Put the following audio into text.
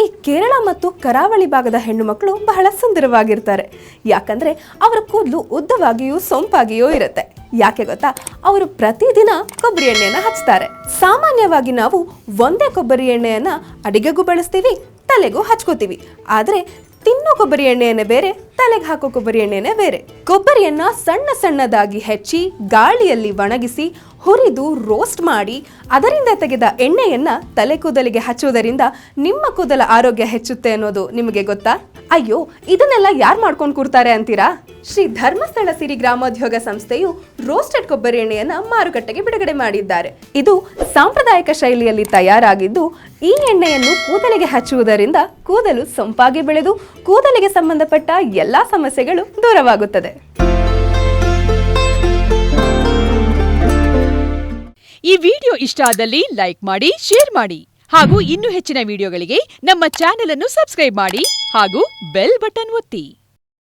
ಈ ಕೇರಳ ಮತ್ತು ಕರಾವಳಿ ಭಾಗದ ಹೆಣ್ಣು ಮಕ್ಕಳು ಬಹಳ ಸುಂದರವಾಗಿರ್ತಾರೆ. ಯಾಕಂದ್ರೆ ಅವರ ಕೂದಲು ಉದ್ದವಾಗಿಯೂ ಸೊಂಪಾಗಿಯೂ ಇರುತ್ತೆ. ಯಾಕೆ ಗೊತ್ತಾ? ಅವರು ಪ್ರತಿದಿನ ಕೊಬ್ಬರಿ ಎಣ್ಣೆಯನ್ನು ಹಚ್ತಾರೆ. ಸಾಮಾನ್ಯವಾಗಿ ನಾವು ಒಂದೇ ಕೊಬ್ಬರಿ ಎಣ್ಣೆಯನ್ನ ಅಡಿಗೆಗೂ ಬಳಸ್ತೀವಿ, ತಲೆಗೂ ಹಚ್ಕೋತೀವಿ. ಆದರೆ ತಿನ್ನೋ ಕೊಬ್ಬರಿ ಎಣ್ಣೆಯನ್ನು ಬೇರೆ ತಲೆಗೆ ಹಾಕೋ ಕೊಬ್ಬರಿ ಎಣ್ಣೆನೇ ಬೇರೆ. ಕೊಬ್ಬರಿಯನ್ನ ಸಣ್ಣ ಸಣ್ಣದಾಗಿ ಹೆಚ್ಚಿ ಗಾಳಿಯಲ್ಲಿ ಒಣಗಿಸಿ ಹುರಿದು ರೋಸ್ಟ್ ಮಾಡಿ, ಅದರಿಂದ ತೆಗೆದ ಎಣ್ಣೆಯನ್ನ ತಲೆ ಕೂದಲಿಗೆ ಹಚ್ಚುವುದರಿಂದ ನಿಮ್ಮ ಕೂದಲ ಆರೋಗ್ಯ ಹೆಚ್ಚುತ್ತೆ ಅನ್ನೋದು ನಿಮಗೆ ಗೊತ್ತಾ? ಅಯ್ಯೋ, ಇದನ್ನೆಲ್ಲ ಯಾರು ಮಾಡ್ಕೊಂಡು ಕೂರ್ತಾರೆ ಅಂತೀರಾ? ಶ್ರೀ ಧರ್ಮಸ್ಥಳ ಸಿರಿ ಗ್ರಾಮೋದ್ಯೋಗ ಸಂಸ್ಥೆಯು ರೋಸ್ಟೆಡ್ ಕೊಬ್ಬರಿ ಎಣ್ಣೆಯನ್ನು ಮಾರುಕಟ್ಟೆಗೆ ಬಿಡುಗಡೆ ಮಾಡಿದ್ದಾರೆ. ಇದು ಸಾಂಪ್ರದಾಯಿಕ ಶೈಲಿಯಲ್ಲಿ ತಯಾರಾಗಿದ್ದು, ಈ ಎಣ್ಣೆಯನ್ನು ಕೂದಲಿಗೆ ಹಚ್ಚುವುದರಿಂದ ಕೂದಲು ಸೊಂಪಾಗಿ ಬೆಳೆದು ಕೂದಲಿಗೆ ಸಂಬಂಧಪಟ್ಟ ಎಲ್ಲ ಸಮಸ್ಯೆಗಳು ದೂರವಾಗುತ್ತದೆ. ಈ ವಿಡಿಯೋ ಇಷ್ಟ ಆದಲ್ಲಿ ಲೈಕ್ ಮಾಡಿ, ಶೇರ್ ಮಾಡಿ. ಹಾಗೂ ಇನ್ನೂ ಹೆಚ್ಚಿನ ವಿಡಿಯೋಗಳಿಗೆ ನಮ್ಮ ಚಾನೆಲ್ ಅನ್ನು ಸಬ್ಸ್ಕ್ರೈಬ್ ಮಾಡಿ ಹಾಗೂ ಬೆಲ್ ಬಟನ್ ಒತ್ತಿ.